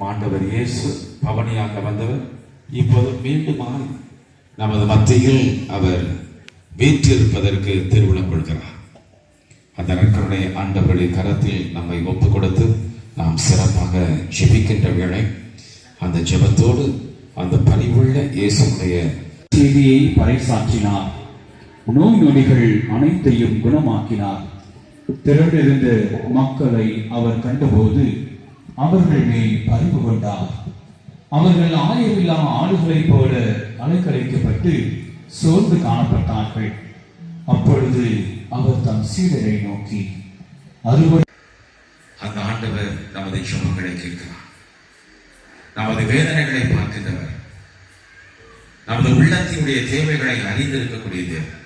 பாண்டவர் இயேசு பவனியாக வந்தவர் இப்போது மீண்டுமாய் நமது மத்தியில் அவர் வீற்றிருப்பதற்கு திருவிழம் கொள்கிறார். அந்த நற்கருணை ஆண்டவருடைய கரத்தில் நம்மை ஒப்பு கொடுத்து நாம் சிறப்பாக ஜெபிக்கின்ற வேளை அந்த ஜெபத்தோடு அந்த பணிவுள்ள இயேசுடைய செய்தியை பறைசாற்றினார். நோய் நொடிகள் அனைத்தையும் குணமாக்கினார். திரண்டிருந்த மக்களை அவர் கண்டபோது அவர்கள் மேல் பரிவு கொண்டார். அவர்கள் ஆயமில்லா ஆடுகளைப் போல அலைக்கழிக்கப்பட்டு சோர்ந்து காணப்பட்டார்கள். அப்பொழுது அவர் தம் சீடரை நோக்கி அறுவடை அந்த ஆண்டவர் நமது ஜெபங்களை கேட்கிறார். நமது வேதனைகளை பார்க்கின்றவர். நமது உள்ளத்தினுடைய தேவைகளை அறிந்திருக்கக்கூடிய தேவன்.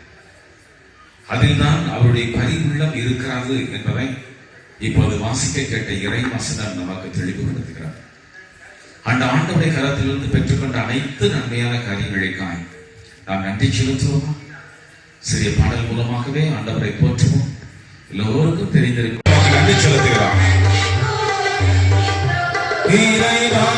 அதில்தான் அவருடைய பரிவுள்ளம் இருக்கிறது என்பதை இப்போது வாசிக்க கேட்ட இறை வசனம் நமக்கு தெளிவுபடுத்துகிறார். அந்த ஆண்டவுடைய கரத்திலிருந்து பெற்றுக்கொண்ட அனைத்து நன்மையான காரியங்களுக்காய் நாம் நன்றி செலுத்துவோமா? சிறிய பாடல் மூலமாகவே ஆண்டவரை போற்றுவோம். எல்லோருக்கும் தெரிந்திருக்கும். நன்றி செலுத்துகிறார். இறைவா